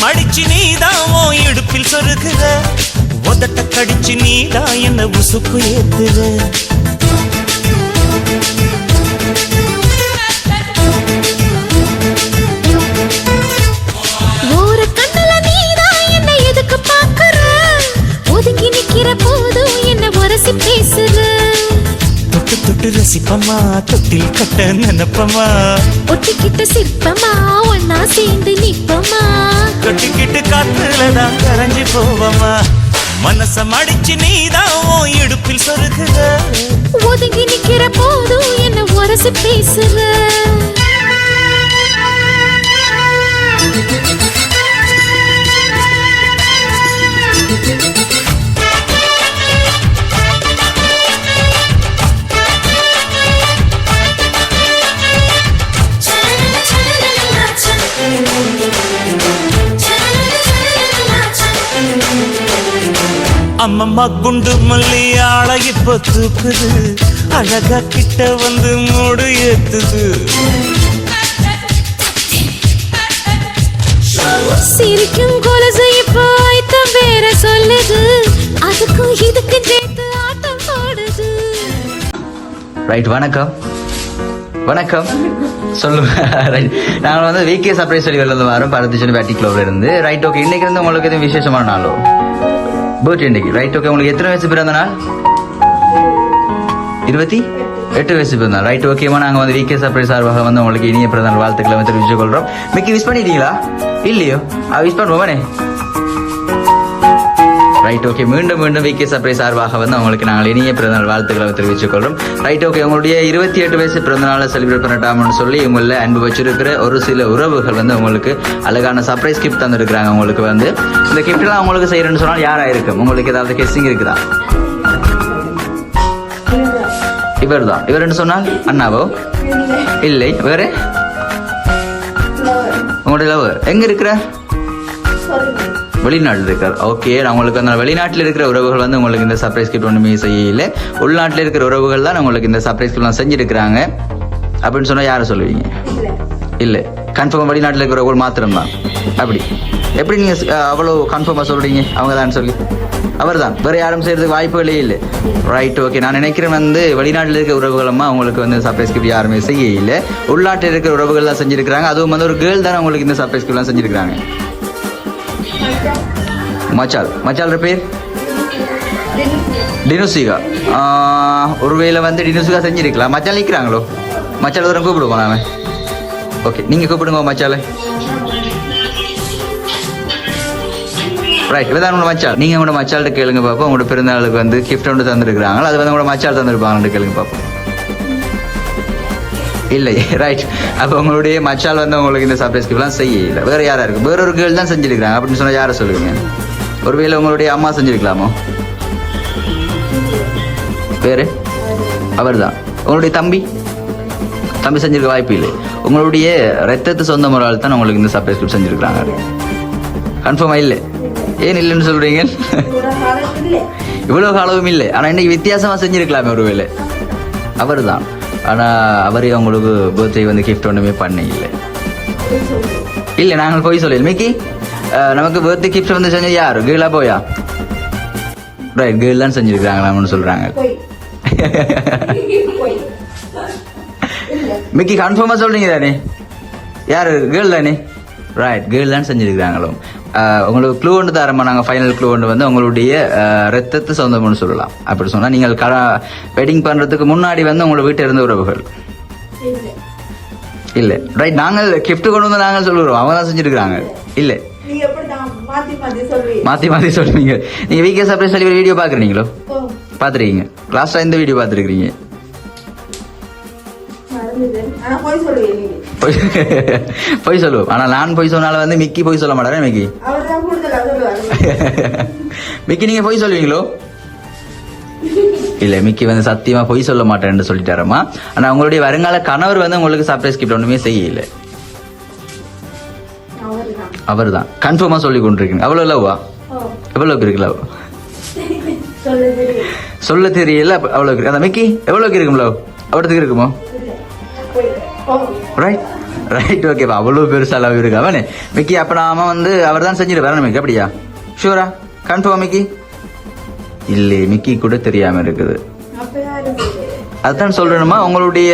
மனச மடிச்சு நீதான் ஓ இடுப்பில் சொருகுற. உதட்ட கடிச்சு நீதான் என்ன உசுக்கு ஏத்துற. ஒரு எதுக்கு பாக்குற ஒதுங்கி நிக்கிற போதும் என்ன உரசி பேசுற ரசிப்பமா தொட்டில் கட்ட நினைப்பமா? ஒட்டிக்கிட்ட சிற்பமா ஒன்னா சேர்ந்து நிப்பமா கட்டிக்கிட்டு காத்துலதான் கரைஞ்சு போவமா? மனச மடிச்சு நீதான் உன் இடுப்பில் சொருகுற ஒதுங்கி நிக்கிற போதும் என்ன உரசி பேசுற அம்மம்மா குண்டு மல்லி ஆள இப்ப தூக்குது அழகா கிட்ட வந்து மூடு ஏத்துது. சிரிக்கும் கொலசு இப்போ ஆயத்தம் வேற சொல்லுது. அதுக்கும் இதுக்கும் சேர்த்து ஆட்டம் போடுது. ரைட் வணக்கம். வணக்கம். சொல்லுங்க. ரைட் நாங்கள் வந்து விகே சர்ப்ரைஸ் வெளியிலேருந்து வரோம். பரதிச்சன் பேட்டி கிளப்ல இருந்து. ரைட் ஓகே இன்னைக்கு வந்து உங்களுக்கு எதுவும் விசேஷமான நாளோ? பர்த்டே இன்னைக்கு ரைட் ஓகே உங்களுக்கு எத்தனை வயசு பிறந்த நாள் இருபத்தி எட்டு வயசு பிறந்தாள் ரைட் ஓகேமா நாங்கள் வந்து விகே சர்ப்ரைஸ் சார்பாக வந்து உங்களுக்கு இனிய பிறந்த நாள் வாழ்த்துக்களை வந்து தெரிவித்துக் கொள்கிறோம் மிக்கி விஷ் பண்ணிட்டீங்களா இல்லையோ விஷ் பண்ணுவோமே ரைட் ஓகே மீண்டும் மீண்டும் விகே சர்ப்ரைஸ் சார்பாக வந்து உங்களுக்கு நாங்கள் இனிய பிறந்தநாள் வாழ்த்துக்களை தெரிவித்துக் கொள்றோம் ரைட் ஓகே உங்களுடைய இருபத்தி எட்டு வயசு பிறந்தநாளை செலிப்ரேட் பண்ணட்டாம்னு சொல்லி உங்களில் அன்பு வச்சிருக்கிற ஒரு சில உறவுகள் வந்து உங்களுக்கு அழகான சர்ப்ரைஸ் கிஃப்ட் தந்துருக்குறாங்க உங்களுக்கு வந்து. இந்த கிஃப்ட்லாம் உங்களுக்கு செய்யறேன்னு சொன்னால் யாராக இருக்கும் உங்களுக்கு ஏதாவது கெஸ்ஸிங் இருக்குதா? இவர் தான் இவர் என்ன சொன்னால் அண்ணாவோ? இல்லை. வேற? உங்களுடைய லவர் எங்க இருக்கிற? வெளிநாட்டில் இருக்கார். ஓகே அவங்களுக்கு அந்த வெளிநாட்டில் இருக்கிற உறவுகள் வந்து உங்களுக்கு இந்த சர்ப்ரைஸ் கிஃப்ட் ஒன்றுமே செய்யல. உள்நாட்டில் இருக்கிற உறவுகள் தான் உங்களுக்கு இந்த சர்ப்ரைஸ் கிஃப்ட்லாம் செஞ்சுருக்கிறாங்க. அப்படின்னு சொன்னால் யாரை சொல்லுவீங்க? இல்லை. கன்ஃபார்ம் வெளிநாட்டில் இருக்கிற உறவுகள் மாத்திரம்தான். அப்படி. எப்படி நீங்கள் அவ்வளோ கன்ஃபார்மாக சொல்கிறீங்க அவங்க தான் சொல்லி. அவர் தான் வேறு யாரும் செய்கிறதுக்கு வாய்ப்புகளே இல்லை. ரைட் ஓகே நான் நினைக்கிறேன் வந்து வெளிநாட்டில் இருக்கிற உறவுகளமா அவங்களுக்கு வந்து சர்ப்ரைஸ் கிஃப்ட் யாருமே செய்ய இல்லை உள்நாட்டில் இருக்கிற உறவுகள் தான் செஞ்சுருக்கிறாங்க. அதுவும் வந்து ஒரு கேர்ள் தான் உங்களுக்கு இந்த சர்ப்ரைஸ் கிஃப்ட்லாம் செஞ்சிருக்கிறாங்க. மச்சால் மச்சால் பேர் டினுசிகா. ஒருவேளை வந்து டினுசிகா செஞ்சிருக்கலாம் மச்சால் நிற்கிறாங்களோ மச்சால் தூரம் கூப்பிடுவோம் நாம ஓகே நீங்கள் கூப்பிடுங்க மச்சால. ரைட் இதான் உங்களோட மச்சால். நீங்கள் உங்களோட மச்சால்கிட்ட கேளுங்க பார்ப்போம் உங்களோட பிறந்தநாளுக்கு வந்து கிஃப்ட் ஒன்று தந்துருக்குறாங்க அது வந்து உங்களோட மச்சால் தந்துருப்பாங்கன்னு கேளுங்க பார்ப்போம் இல்லை ரைட் அப்போ உங்களுடைய மச்சால் வந்து உங்களுக்கு இந்த சர்ப்ரைஸ் கிஃப்ட்லாம் செய்யல. வேறு யாரா இருக்கு? வேற ஒரு கேர்ள் தான் செஞ்சிருக்காங்க அப்படின்னு சொன்னால் யாரை சொல்லுவீங்க? ஒருவேளை உங்களுடைய அம்மா செஞ்சிருக்கலாமோ? பேரு அவர் தான் உங்களுடைய தம்பி? தம்பி செஞ்சிருக்க வாய்ப்பு இல்லை. உங்களுடைய ரத்தத்து சொந்த முறையால் தான் உங்களுக்கு இந்த சர்ப்ரைஸ் கிஃப்ட் செஞ்சிருக்காங்க கன்ஃபார்மாக இல்லை? ஏன் இல்லைன்னு சொல்றீங்க? இவ்வளோ காலமும் இல்லை. ஆனால் இன்னைக்கு வித்தியாசமாக செஞ்சிருக்கலாமே ஒருவேளை. அவர் தான் ஆனால் அவரே உங்களுக்கு பர்த்டே வந்து கிஃப்ட் ஒன்றுமே பண்ண இல்லை இல்லை நாங்கள் போய் சொல்லல. மிக்கி நமக்கு பர்த்டே கிஃப்ட் வந்து செஞ்சது யார்? கேர்ளா போயா ரைட் கேர்ள் தான் செஞ்சிருக்காங்களாம்னு சொல்கிறாங்க மிக்கி கன்ஃபார்மாக சொல்றீங்க தானே? யார்? கேர்ள் தானே? ரைட் கேர்ள் தான் செஞ்சிருக்கிறாங்களோ. உங்களுக்கு க்ளூ ஒன்று தரமா நாங்கள் ஃபைனல் க்ளூ ஒன்று வந்து உங்களுடைய ரத்தத்து சொந்தம்னு சொல்லலாம். அப்படி சொன்னால் நீங்கள் க வெட்டிங் பண்ணுறதுக்கு முன்னாடி வந்து உங்களோட வீட்டில் இருந்த உறவுகள். இல்லை. ரைட் நாங்கள் gift கொண்டு வந்து நாங்கள் சொல்லுறோம் அவங்க தான் செஞ்சுருக்கிறாங்க. இல்லை. மாற்றி மாற்றி சொல்றீங்க நீங்கள் வீக்கே சர்ப்ரைஸ் சொல்லி வீடியோ பார்க்குறீங்களோ? பார்த்துருக்கீங்க. லாஸ்ட்டாக இந்த வீடியோ. ஆனா போய் சொல்லுவோம் ஆனால் நான் பொய் சொன்னாலும் வந்து மிக்கி பொய் சொல்ல மாட்டாரே மிக்கி? மிக்கி நீங்க பொய் சொல்லுவீங்களோ? இல்ல மிக்கி வந்து சத்தியமா பொய் சொல்ல மாட்டேன்னு சொல்லிட்டாரம்மா. ஆனா உங்களுடைய வருங்கால கணவர் வந்து உங்களுக்கு சர்ப்ரைஸ் கிஃப்ட் ஒண்ணுமே செய்யல. அவர்தான். அவர் தான் கன்ஃபார்மா சொல்லி கொண்டிருக்கீங்க. அவ்வளவு லவ்வா ஓ. எவ்வளவுக்கு இருக்கு லவ் சொல்ல தெரியல இருக்கு. அந்த மிக்கி எவ்வளவுக்கு இருக்கும் லவ் அவ்வளோத்துக்கு இருக்குமோ? ரைட் ரைட் ஓகேப்பா அவ்வளோ பெருசு அளவு இருக்கு? அவனே மிக்கி அப்போ நாம வந்து அவர் தான் செஞ்சுட்டு மிக்கி அப்படியா? ஷூரா கன்ஃபார்ம் மிக்கி? இல்லை மிக்கி கூட தெரியாம இருக்குது? அதுதான் சொல்றேனுமா உங்களுடைய?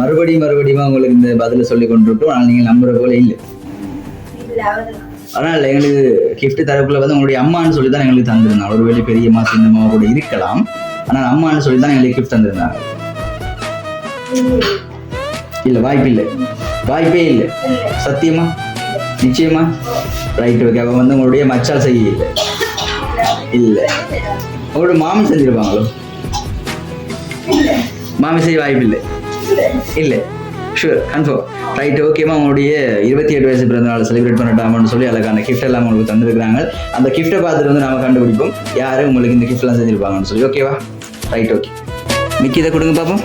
மறுபடியும் மறுபடியும் உங்களுக்கு இந்த பதில சொல்லி கொண்டிருக்கோம் ஆனால் நீங்கள் நம்புற போல இல்லை. அதனால் எங்களுக்கு gift தரப்புல வந்து உங்களுடைய அம்மான்னு சொல்லி தான் எங்களுக்கு தந்திருந்தாங்க. ஒருவேளை பெரியம்மா சின்னம்மா கூட இருக்கலாம். ஆனால் அம்மான்னு சொல்லி தான் எங்களுக்கு கிஃப்ட் தந்திருந்தாங்க. இல்ல. வாய்ப்பு இல்லை. வாய்ப்பே இல்லை. சத்தியமா? நிச்சயமா? ரைட் ஓகே அவன் வந்து உங்களுடைய மச்சால் செய்ய இல்லை. இல்ல. உங்களோட மாமி செஞ்சிருப்பாங்களோ? மாமி செய்ய வாய்ப்பு இல்லை. இல்லை. ஷூர் கன்ஃபார்ம் ரைட் ஓகேமா உங்களுடைய இருபத்தி எட்டு வயசு பிறந்த நாள் செலிப்ரேட் பண்ணட்டாமன்னு சொல்லி அதுக்கான கிஃப்ட் எல்லாம் உங்களுக்கு தந்திருக்கிறாங்க. அந்த கிஃப்ட்டை பார்த்துட்டு வந்து நாம கண்டுபிடிப்போம். யாரும் உங்களுக்கு இந்த கிஃப்ட்லாம் செஞ்சிருப்பாங்கன்னு சொல்லி ஓகேவா ரைட் ஓகே மிக்கி இதை கொடுங்க பார்ப்போம்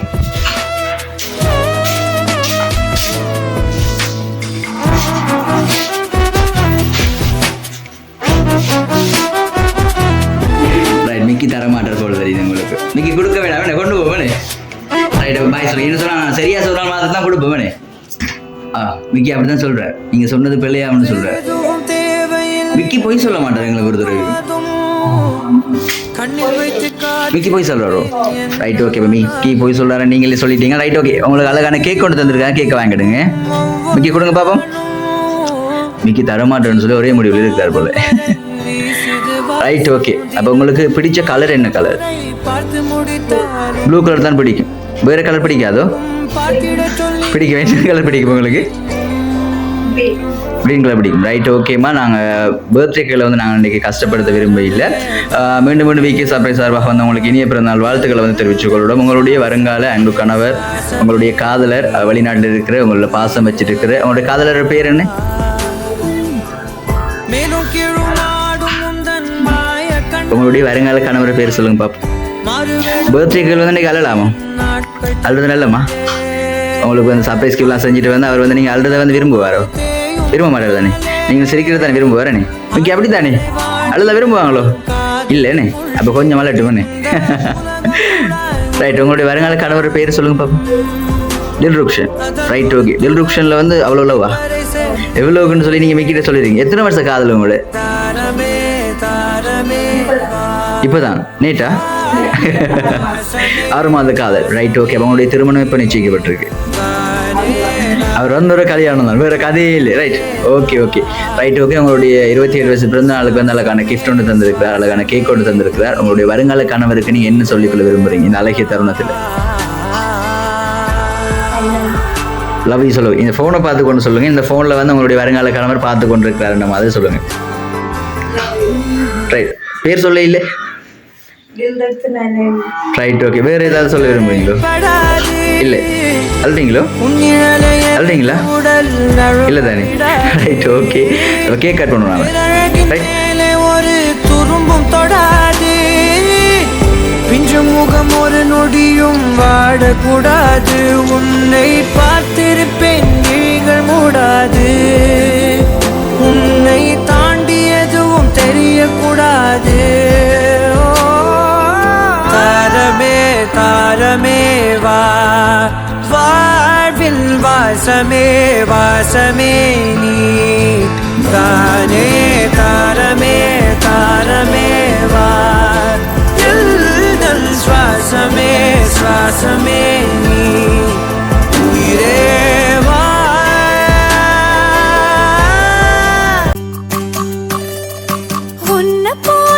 ரைட் மிக்கி தர மாட்டார் போல தெரியுது உங்களுக்கு. மிக்கி கொடுக்க வேண்டாம் வேணே கொண்டு போவேனே ரைட் பாய் சொல்லி. என்ன சொன்னா சரியா சொல்றான் மாதிரி தான் கொடுப்போமே ஆ மிக்கி அப்படிதான் சொல்றார். நீங்க சொன்னது பிள்ளையாமனு சொல்றார். மிக்கி போய் சொல்ல மாட்டார் எங்களை பொறுத்தவரைக்கும் மிக்கி போய் சொல்கிறாரோ ரைட் ஓகே மிக்கி போய் சொல்றாரு. நீங்களே சொல்லிட்டீங்க. ரைட் ஓகே உங்களுக்கு அழகான கேக் கொண்டு தந்திருக்காங்க. கேக் வாங்கிடுங்க. மிக்கி கொடுங்க பாப்போம். மிக்கி தரமாட்டேன்னு சொல்லி ஒரே முடிவில் இருக்கார் போல. ரைட் ஓகே அப்போ உங்களுக்கு பிடிச்ச கலர் என்ன கலர் ப்ளூ கலர் தான் பிடிக்கும். வேறு கலர் பிடிக்காதோ? பிடிக்க வேண்டிய கலர் பிடிக்கும் உங்களுக்கு? கலர் பிடிக்கும் ரைட் ஓகேம்மா நாங்கள் பர்த்டேக்கில் வந்து நாங்கள் இன்றைக்கி கஷ்டப்படுத்த விரும்ப இல்லை. மீண்டும் மீண்டும் விகே சர்ப்ரைஸ் சார்பாக வந்து உங்களுக்கு இனிய பிறந்தநாள் வாழ்த்துக்களை வந்து தெரிவித்துக் கொள்கிறோம். உங்களுடைய வருங்கால அன்பு கணவர் உங்களுடைய காதலர் வெளிநாட்டில் இருக்கிற உங்களோட பாசம் வச்சிட்டு இருக்கிற உங்களுடைய காதலர் பேர் என்ன? உங்களுடைய வருங்கால கணவர் பேர் சொல்லுங்க பாப்போம். பர்த்டேக்கள் வந்து இன்றைக்கி அழலாமா? அழுது நல்லம்மா உங்களுக்கு வந்து சர்ப்ரைஸ் கிஃப்ட்லாம் செஞ்சுட்டு வந்து அவர் வந்து நீங்கள் அழுறதை வந்து விரும்புவாரோ? விரும்ப மாட்டார் தானே? நீங்கள் சிரிக்கிறது தானே விரும்புவாரே ஓகே அப்படி தானே அழுத விரும்புவாங்களோ? இல்லைண்ணே அப்போ கொஞ்சம் மலட்டுமண்ணே ரைட் உங்களுடைய வருங்கால கணவர் பேர் சொல்லுங்க பாப்போம். தில்ருக்ஷன். ரைட் ஓகே தில்ருக்ஷனில் வந்து அவ்வளோ லவ்வா? எவ்வளோக்குன்னு சொல்லி நீங்கள் மிக்கிட்ட சொல்லிடுறீங்க. எத்தனை வருஷம் காதல் உங்களோட? இப்போதான் நேட்டா ஆறு மாத காதல். ரைட் ஓகே அவங்களுடைய திருமணம் இப்போ நிச்சயிக்கப்பட்டிருக்கு. அவர் வந்து ஒரு கல்யாணம் தான். வேற கதையே இல்லை right okay okay right okay உங்களுடைய இருபத்தி ஏழு வயசு பிறந்த நாளுக்கு வந்து அழகான கிஃப்ட் ஒன்று தந்திருக்கிறார். அழகான கேக் ஒன்று தந்திருக்கிறார். உங்களுடைய வருங்கால கணவருக்கு நீங்க என்ன சொல்லிக்கொள்ள விரும்புறீங்க? இந்த அழகிய தருணத்தில். லவ் யூ சொல்லுங்க. இந்த ஃபோனை பார்த்து கொண்டு சொல்லுங்க. இந்த ஃபோனில் வந்து உங்களுடைய வருங்கால கணவர் பார்த்து கொண்டு இருக்கிறாருன்ற மாதிரி சொல்லுங்க. ரைட் பேர் சொல்ல இல்லை? ரைட் ஓகே வேற ஏதாவது சொல்ல விரும்புறீங்களோ? படாது இல்லை. அழுறீங்களோ உன் இல்லை தானே. ரைட் ஓகே கேக் கட் பண்ணுவோம் ஒரு துரும்பும் தொடாது பிஞ்சு முகம் ஒரு நொடியும் வாடக்கூடாது. உன்னை பார்த்திருப்பேன் நீங்கள் மூடாது. உன்னை தான் தெரியக்கூடாது ஓ, தாரமே தாரமே வா. வாழ்வில் வாசமே வாசமே நீ. தானே la.